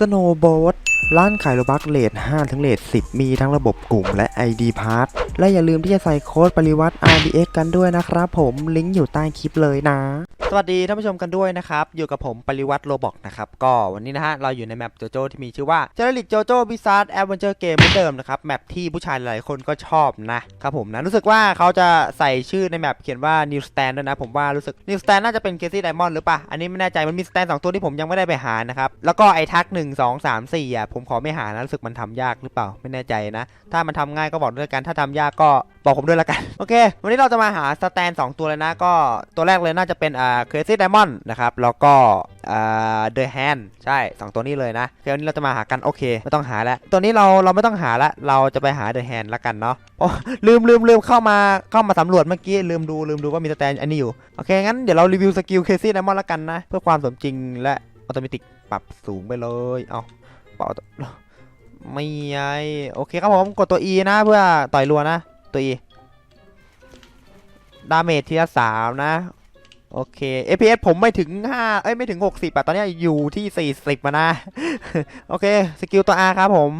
สโนว์โบ๊ทร้านขายโลบักเลท5ถึงเลท10 มีทั้งระบบกลุ่มและ ID p a s s และอย่าลืมที่จะใส่โค้ดปริวัติ RDX กันด้วยนะครับผม ลิงก์อยู่ใต้คลิปเลยนะ สวัสดีท่านผู้ชมกันด้วยนะครับ อยู่กับผมปริวัติโลบอกนะครับ ก็วันนี้นะฮะ เราอยู่ในแมปโจโจที่มีชื่อว่าเจริกโจโจบิซาร์ดแอดเวนเจอร์เกมเหมือนเดิมนะครับ แมปที่ผู้ชายหลายคนก็ชอบนะครับผมนะ รู้สึกว่าเขาจะใส่ชื่อในแมปเขียนว่า New Stand ด้วยนะ ผมว่ารู้สึก New Stand น่าจะเป็นเคซี่ไดมอนด์หรือเปล่าอันนี้ไม่แน่ใจมันมีสแตนสองตัวที่ผมยังไม่ได้ไปหานะครับแล้วก็ไอ้ทัก1 2 3 4อะผมขอไม่หานะรู้สึกมันทำยากหรือเปล่าไม่แน่ใจนะ ถ้ามันทำง่ายก็บอกด้วยกันถ้าทำยากก็บอกผมด้วยละกันโอเค วันนี้เราจะมาหาสแตนสองตัวเลยนะก็ตัวแรกเลยน่าจะเป็นอ่าเคซี่ไดมอนด์นะครับ แล้วก็อ่าเดอะแฮนด์ใช่สองตัวนี้เลยนะเดี๋ยววันนี้เราจะมาหากัน โอเค ไม่ต้องหาแล้ว ตัวนี้เราเราไม่ต้องหาละเราจะไปหาเดอะแฮนด์ละกันเนาะโอ้ลืมลืมลืมเข้ามาเข้ามาสำรวจเมื่อกี้ ลืมดูลืมดูว่ามีสแตนอันนี้อยู่ โอเค งั้นเดี๋ยวเรารีวิวสกิลเคซี่ไดมอนด์ละกันนะ เพื่อความสมจริงและออโตเมติกปรับสูงไปเลยเอาเป่าไม่ไงโอเคครับผมกดตัว E นะเพื่อต่อยรัวนะตัว E ดาเมจทีละสามนะ โอเค FPS ผมไม่ถึง 5 เอ้ย ไม่ถึง 60อะตอนนี้อยู่ที่ 40มานะ โอเค สกิลตัว R ครับผม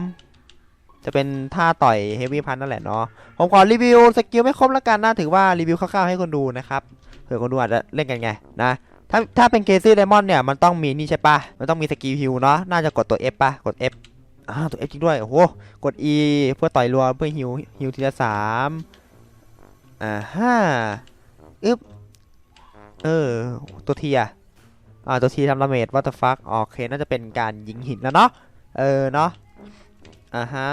จะเป็นท่าต่อย Heavy Punch นั่นแหละเนาะ ผมขอรีวิวสกิลไม่ครบแล้วกันนะถือว่ารีวิวคร่าวๆให้คนดูนะครับเผื่อคนดูอาจจะเล่นกันไงนะ ถ้าถ้าเป็นเกซี่ไดมอนด์เนี่ย มันต้องมีนี่ใช่ปะมันต้องมีสกิลฮิลเนาะ น่าจะกดตัว F ปะกด F อ่าตัว F จริงด้วย โอ้โห กด E เพื่อต่อยรัวเพื่อฮิวฮิวทีละสามอ่าฮ่าอึ๊บ เออ ตัวทีอะอ่า ตัวทีทำดาเมจวัตฟักโอเค น่าจะเป็นการยิงหินแล้วเนาะ เออ เนาะ อ่าฮะ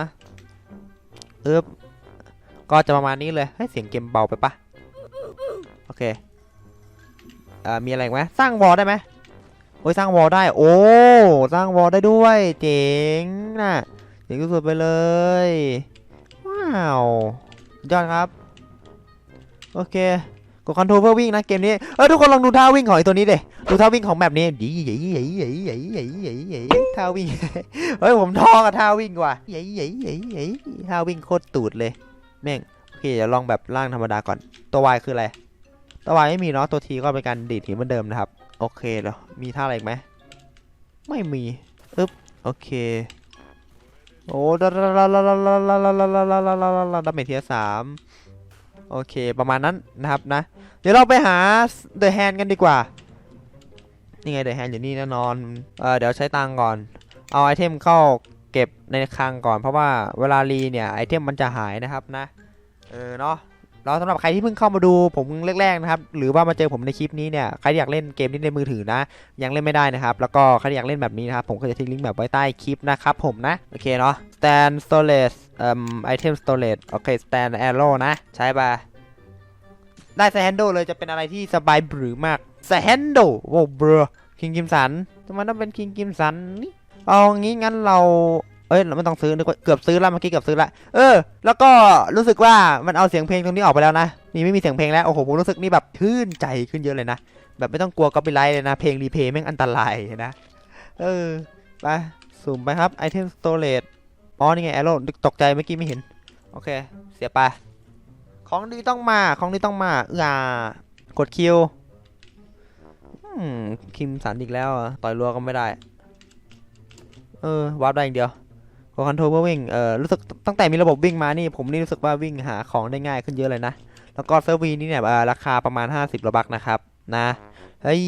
เอ๊บก็จะประมาณนี้เลย ให้ยเสียงเกมเบาไปปะโอเค อ่า มีอะไรไหมสร้างวอลได้ไหมโอ้ยสร้างวอลได้ โอ้ สร้างวอลได้ด้วย เจ๋งนะเจ๋งสุดๆไปเลย ว้าว ยอดครับ โอเค ดคอนโทรลเพื่อวิ่งนะเกมนี้เออทุกคนลองดูท่าวิ่งของไอ้ตัวนี้เดดูท่าวิ่งของแบบนี้ดีใหญ่ใหญ่ใหญ่ใหญ่ใหญ่ใหญ่ใหญ่ท่าวิ่งเฮ้ยผมท้อกับท่าวิ่งว่ะใหญ่ใหญ่ใหญ่ใหญ่ท่าวิ่งโคตรตูดเลยแม่งโอเคเดี๋ยวลองแบบล่างธรรมดาก่อนตัววายคืออะไรตัววายไม่มีเนาะตัวทีก็เป็นการดีดหินเหมือนเดิมนะครับโอเคแล้วมีท่าอะไรอีกไหมไม่มีอึ๊บโอเคโอ้ดาดาดาดาดาดาดาดาดาดาดาดาดาดาดาเมจเทียสาม โอเคประมาณนั้นนะครับนะ เดี๋ยวเราไปหาเดอะแฮนกันดีกว่า นี่ไงเดอะแฮนอยู่นี่แน่นอนเออเดี๋ยวใช้ตังก่อน เอาไอเทมเข้าเก็บในคลังก่อนเพราะว่าเวลารีเนี่ยไอเทมมันจะหายนะครับนะ เออเนาะ แล้วสำหรับใครที่เพิ่งเข้ามาดูผมแรกๆนะครับ หรือว่ามาเจอผมในคลิปนี้เนี่ยใครอยากเล่นเกมนี้ในมือถือนะ ยังเล่นไม่ได้นะครับ แล้วก็ใครอยากเล่นแบบนี้นะครับ ผมก็จะทิ้งลิงก์แบบไว้ใต้คลิปนะครับผมนะ โอเคเนาะ stand storage เอ่อ item storage โอเค stand arrow นะ ใช้ปะได้ s แ a นโดเลยจะเป็นอะไรที่สบายบรือมาก s แ a นโดโว้เบรคิงกิมสันทำไมต้องเป็นคิงกิมสันนี่เอางี้งั้นเรา เอ้ยเราไม่ต้องซื้อนึกว่าเกือบซื้อแล้วเมื่อกี้เกือบซื้อละเออ แล้วก็รู้สึกว่ามันเอาเสียงเพลงตรงนี้ออกไปแล้วนะนี่ไม่มีเสียงเพลงแล้วโอ้โหผมรู้สึกนี่แบบชื่นใจขึ้นเยอะเลยนะแบบไม่ต้องกลัวก๊อปไลท์เลยนะเพลงรีเพย์แม่งอันตรายนะเออไปสุ่มไปครับไอเทมสโตร g e อ๋อนี่ไงแอโร่ตกใจเมื่อกี้ไม่เห็นโอเค เสียไปของดีต้องมาของดีต้องมาเอื้อกดคิวคิมสันอีกแล้วต่อยรัวก็ไม่ได้ เออวาร์ปได้อย่างเดียว กดคอนโทรลเพื่อวิ่ง เออรู้สึกตั้งแต่มีระบบวิ่งมานี่ ผมนี่รู้สึกว่าวิ่งหาของได้ง่ายขึ้นเยอะเลยนะ แล้วก็เซิร์ฟวีนี่เนี่ยราคาประมาณ 50ระบักนะครับ นะ เฮ้ย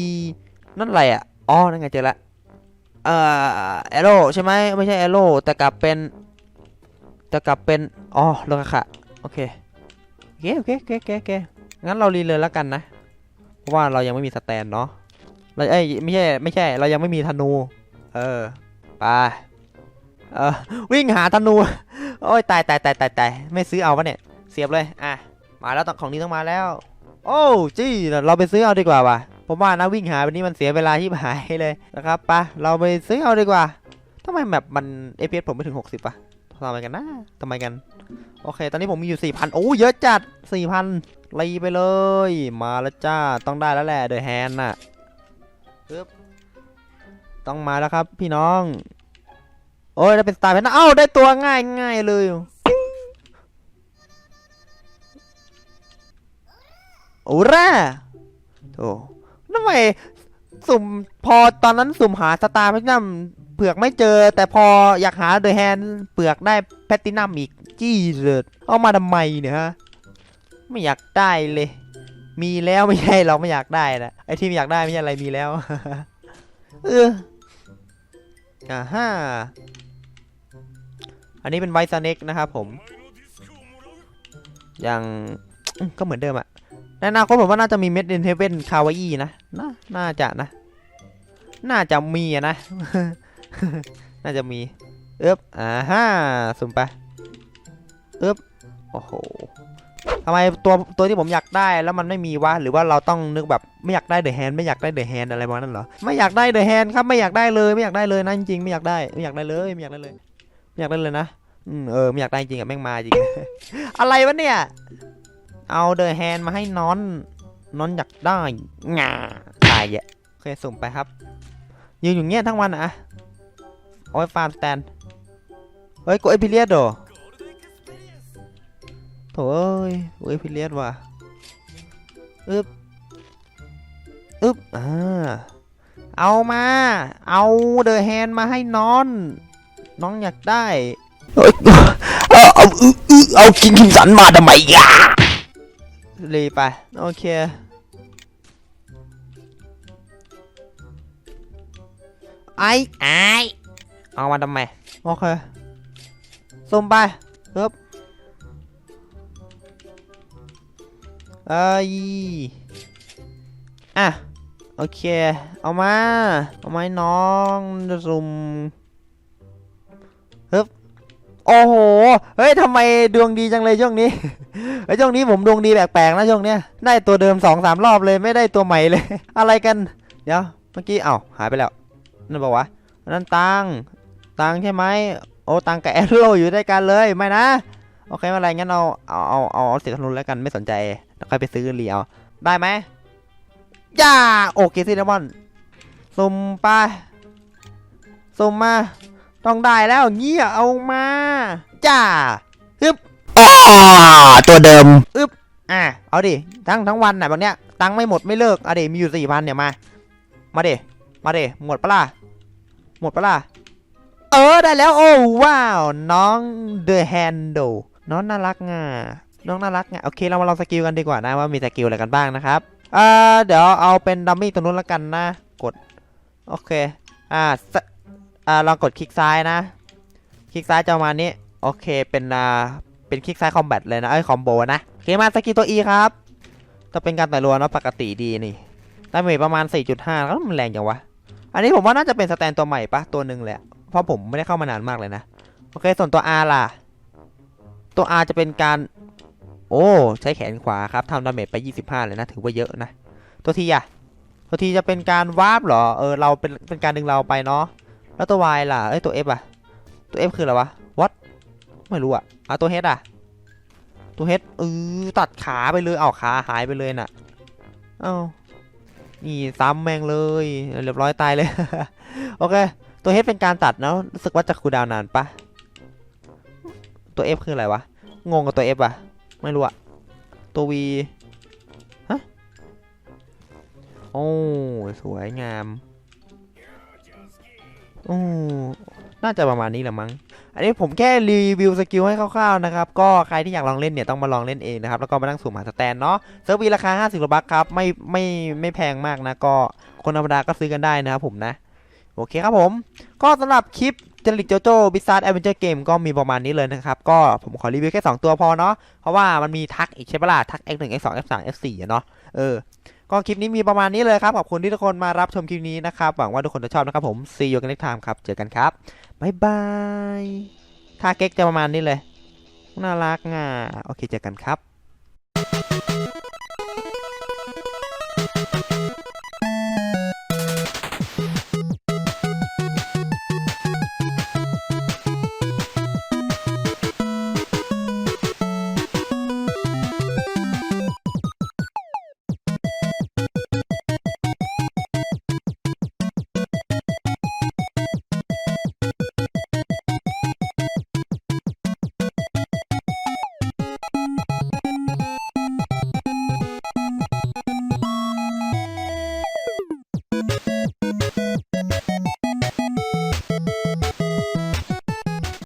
นั่นอะไรอะ อ๋อ นั่นไงเจอละ เอ่อแอโร่ใช่ไหมไม่ใช่แอโร่แต่กลับเป็น แต่กลับเป็น อ๋อโลกะค่ะโอเคโอเคโอเคโอเคโอเคโอเคงั้นเรารีเลยแล้วกันนะ เพราะว่าเรายังไม่มีสแตนเนาะ เราเอ้ยไม่ใช่ไม่ใช่ เรายังไม่มีธนู เออ ไป เออวิ่งหาธนู โอ้ยตายตายตายตายตายไม่ซื้อเอาปะเนี่ย เสียบเลย อะ มาแล้วต้องของนี้ต้องมาแล้ว โอ้จี้เราไปซื้อเอาดีกว่าว่ะ ผมว่านะวิ่งหาแบบนี้มันเสียเวลาที่หายเลยนะครับปะเราไปซื้อเอาดีกว่าทำไมแบบมัน FPS ผมไม่ถึง 60ปะทำไมกันนะทำไมกัน โอเค ตอนนี้ผมมีอยู่ 4,000 โอ้ เยอะจัด 4,000รีไปเลย มาแล้วจ้า ต้องได้แล้วแหละเดอะแฮนน่ะปึ๊บต้องมาแล้วครับพี่น้อง โอ้ยได้เป็นสตาร์เพนนะเอ้าได้ตัวง่ายง่ายเลย โอ้ร่าโธ่ทำไมสุ่มพอตอนนั้นสุ่มหาสตาร์เพนนัมเผือกไม่เจอ แต่พออยากหาเดอะแฮนเผือกได้แพตตินัมอีก จี้เลยเอามาทำไมเนี่ยฮะ ไม่อยากได้เลย มีแล้วไม่ใช่เราไม่อยากได้นะไอที่ไม่อยากได้ไม่ใช่อะไรมีแล้ว เออ อ่าฮ่าอันนี้เป็นไวซ์เน็กนะครับผม อยังก็เหมือนเดิมอะในอนาคตผมว่าน่าจะมีเม็ดเดนเทเวนคาวาอีนะน่าน่าจะนะ น่าจะมีนะ น่าจะมี เอ๊บอ่าฮ่าสุ่มไป เอ๊บโอ้โห ทำไมตัวตัวที่ผมอยากได้แล้วมันไม่มีวะหรือว่าเราต้องนึกแบบไม่อยากได้เดอะแฮนไม่อยากได้เดอะแฮนอะไรประมาณนั้นเหรอไม่อยากได้เดอะแฮนครับไม่อยากได้เลยไม่อยากได้เลยนะจริงๆไม่อยากได้ไม่อยากได้เลยไม่อยากได้เลยไม่อยากได้เลยนะอืมเออไม่อยากได้จริงอะแม่งมาจริงอะไรวะเนี่ย เอาเดอะแฮนมาให้นอนนอนอยากได้งาตายแยะโอเคสุ่มไปครับยืนอยู่เงี้ยทั้งวันอะเอาไว้ฟาร์มสแตนเฮ้ยกูเอพิเลียดเหรอ โถ่เอ้ยกูเอพิเลียดว่ะอึบอึบอ่าเอามา เอาเดอะแฮนมาให้นอนน้องอยากได้เอ้ยเอาเอาเอาเอากินคิมสันมาทำไมกะเลยไป โอเค ไอ้ไอ้เอามาทำไม โอเคซุ่มไปปึ๊บ เอ้ยอะ โอเค เอามา เอาไม้น้องซุ่มฮึบโอ้โห เฮ้ยทำไมดวงดีจังเลยช่วงนี้เฮ้ช่วงนี้ผมดวงดีแปลกๆนะช่วงเนี้ย ได้ตัวเดิมสองสามรอบเลยไม่ได้ตัวใหม่เลย อะไรกัน เดี๋ยว เมื่อกี้ เอ้าหายไปแล้ว นั่นบอกว่านั่นตัง ตังใช่ไหม โอ้ตังกับแอโร่อยู่ด้วยกันเลย ไม่นะ โอเคไม่เป็นไรงั้นเอาเอา เอา เอา เอาเสียธนูแล้วกันไม่สนใจ แล้วค่อยไปซื้อเรียวได้ไหมย่าโอเคซินนามอนสุ่มไปสุ่มมา ต้องได้แล้วเงี้ยเอามาจ้าฮึบอ๋อตัวเดิมอึบอะเอาดิทั้งทั้งวันน่ะแบบเนี้ยตังค์ไม่หมดไม่เลิกเอาดิมีอยู่สี่พันเนี่ยมา มาดิมาดิหมดปะล่ะหมดปะล่ะเออได้แล้วโอ้ว้าว น้องเดอะแฮนโดน้องน่ารักง่ะ น้องน่ารักไงโอเคเรามาลองสกิลกันดีกว่านะว่ามีสกิลอะไรกันบ้างนะครับเอ่อเดี๋ยวเอาเป็นดัมมี่ตัวนู้นละกันนะกดโอเคอ่าอ่าลองกดคลิกซ้ายนะ คลิกซ้ายจะมานี้โอเคเป็นอ่าเป็นคลิกซ้ายคอมแบทเลยนะเอ้ยคอมโบนะโอเคมาสกิลตัว E ครับจะเป็นการแต่รัวเนาะปกติดีนี่ดาเมจประมาณ 4.5แล้วมันแรงจังวะอันนี้ผมว่าน่าจะเป็นสแตนตัวใหม่ปะตัวหนึ่งแหละเพราะผมไม่ได้เข้ามานานมากเลยนะโอเคส่วนตัว R ล่ะตัว R จะเป็นการ โอ้ ใช้แขนขวาครับทำดาเมจไป 25 เลยนะ ถือว่าเยอะนะ ตัวทีอะตัวทีจะเป็นการวาร์ปเหรอ เออ เราเป็นเป็นการดึงเราไปเนาะ แล้วตัว Y ล่ะ เอ้ย ตัว F อะตัว F คืออะไรวะ what ไม่รู้อะอะตัว H อะตัว H เออตัดขาไปเลย เอาขาหายไปเลยน่ะ เอ้า นี่ซ้ำแมงเลย เรียบร้อยตายเลย โอเค ตัว H เป็นการตัดเนาะ รู้สึกว่าจะคูดาวน์นานปะตัว F คืออะไรวะ งงกับตัว F อะ ไม่รู้อะตัว V ฮะโอ้สวยงามโอ้น่าจะประมาณนี้แหละมั้ง อันนี้ผมแค่รีวิวสกิลให้คร่าวๆนะครับ ก็ใครที่อยากลองเล่นเนี่ยต้องมาลองเล่นเองนะครับ แล้วก็มานั่งสุ่มหาสแตนเนาะ เซิร์ฟวีราคา 50บัคครับ ไม่ไม่ไม่แพงมากนะ ก็คนธรรมดาก็ซื้อกันได้นะครับผมนะ โอเคครับผม ก็สำหรับคลิป จริตโจโจ้บิซาร์ดแอดเวนเจอร์เกมก็มีประมาณนี้เลยนะครับ ก็ผมขอรีวิวแค่ 2 ตัวพอเนาะเพราะว่ามันมีทักอีกใช่ปะล่ะทัก X1 X2 F3 F4 อะเนาะเออ ก็คลิปนี้มีประมาณนี้เลยครับ ขอบคุณที่ทุกคนมารับชมคลิปนี้นะครับ หวังว่าทุกคนจะชอบนะครับผม see you next time ครับ เจอกันครับบ๊ายบายท่าเก๊กจะประมาณนี้เลย น่ารักง่ะโอเคเจอกันครับ